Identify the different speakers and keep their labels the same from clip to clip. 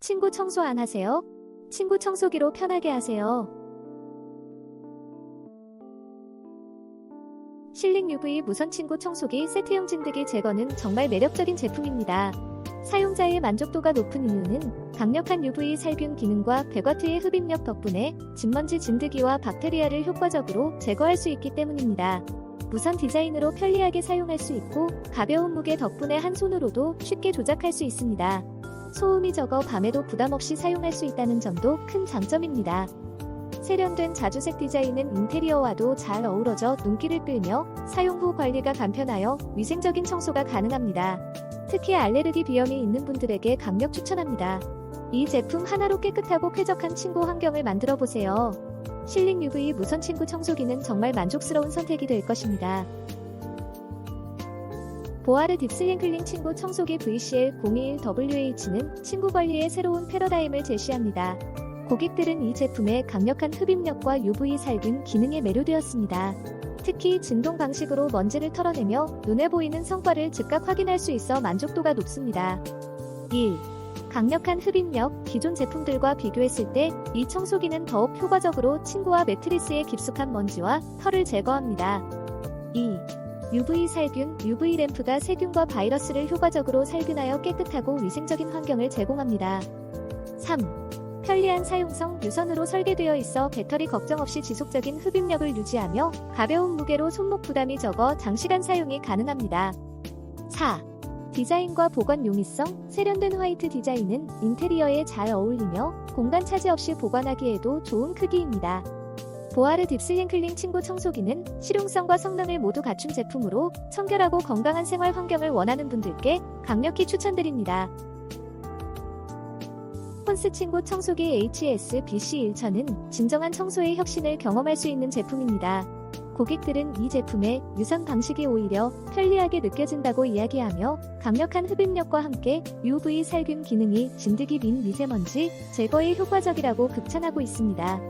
Speaker 1: 친구 청소 안 하세요? 친구 청소기로 편하게 하세요. 실링 UV 무선 친구 청소기 세트형 진드기 제거는 정말 매력적인 제품입니다. 사용자의 만족도가 높은 이유는 강력한 UV 살균 기능과 100W의 흡입력 덕분에 진먼지 진드기와 박테리아를 효과적으로 제거할 수 있기 때문입니다. 무선 디자인으로 편리하게 사용할 수 있고 가벼운 무게 덕분에 한 손으로도 쉽게 조작할 수 있습니다. 소음이 적어 밤에도 부담 없이 사용할 수 있다는 점도 큰 장점입니다. 세련된 자주색 디자인은 인테리어와도 잘 어우러져 눈길을 끌며 사용 후 관리가 간편하여 위생적인 청소가 가능합니다. 특히 알레르기 비염이 있는 분들에게 강력 추천합니다. 이 제품 하나로 깨끗하고 쾌적한 친구 환경을 만들어 보세요. 실링 UV 무선 친구 청소기는 정말 만족스러운 선택이 될 것입니다. 보아르 딥슬링 클린 친구 청소기 VCL021WH는 친구 관리의 새로운 패러다임을 제시합니다. 고객들은 이 제품의 강력한 흡입력과 UV 살균 기능에 매료되었습니다. 특히 진동 방식으로 먼지를 털어내며 눈에 보이는 성과를 즉각 확인할 수 있어 만족도가 높습니다. 1. 강력한 흡입력, 기존 제품들과 비교했을 때 이 청소기는 더욱 효과적으로 침구와 매트리스의 깊숙한 먼지와 털을 제거합니다. 2. UV 살균, UV 램프가 세균과 바이러스를 효과적으로 살균하여 깨끗하고 위생적인 환경을 제공합니다. 3. 편리한 사용성, 유선으로 설계되어 있어 배터리 걱정 없이 지속적인 흡입력을 유지하며 가벼운 무게로 손목 부담이 적어 장시간 사용이 가능합니다. 4. 디자인과 보관 용이성, 세련된 화이트 디자인은 인테리어에 잘 어울리며 공간 차지 없이 보관하기에도 좋은 크기입니다. 보아르 딥슬링 클링 친구 청소기는 실용성과 성능을 모두 갖춘 제품으로 청결하고 건강한 생활 환경을 원하는 분들께 강력히 추천드립니다. 폰스 친구 청소기 HS-BC1000은 진정한 청소의 혁신을 경험할 수 있는 제품입니다. 고객들은 이 제품의 유선 방식이 오히려 편리하게 느껴진다고 이야기하며 강력한 흡입력과 함께 UV 살균 기능이 진드기 민 미세먼지 제거에 효과적이라고 극찬하고 있습니다.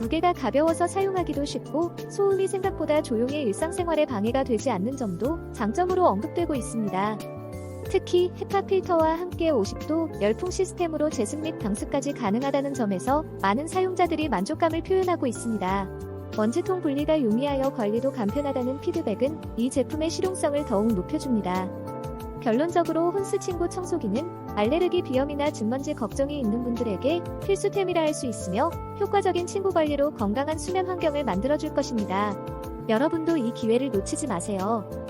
Speaker 1: 무게가 가벼워서 사용하기도 쉽고 소음이 생각보다 조용히 일상생활에 방해가 되지 않는 점도 장점으로 언급되고 있습니다. 특히 헤파 필터와 함께 50도 열풍 시스템으로 제습 및 방수까지 가능하다는 점에서 많은 사용자들이 만족감을 표현하고 있습니다. 먼지통 분리가 용이하여 관리도 간편하다는 피드백은 이 제품의 실용성을 더욱 높여줍니다. 결론적으로 혼스 친구 청소기는 알레르기 비염이나 진먼지 걱정이 있는 분들에게 필수템이라 할 수 있으며 효과적인 친구 관리로 건강한 수면 환경을 만들어줄 것입니다. 여러분도 이 기회를 놓치지 마세요.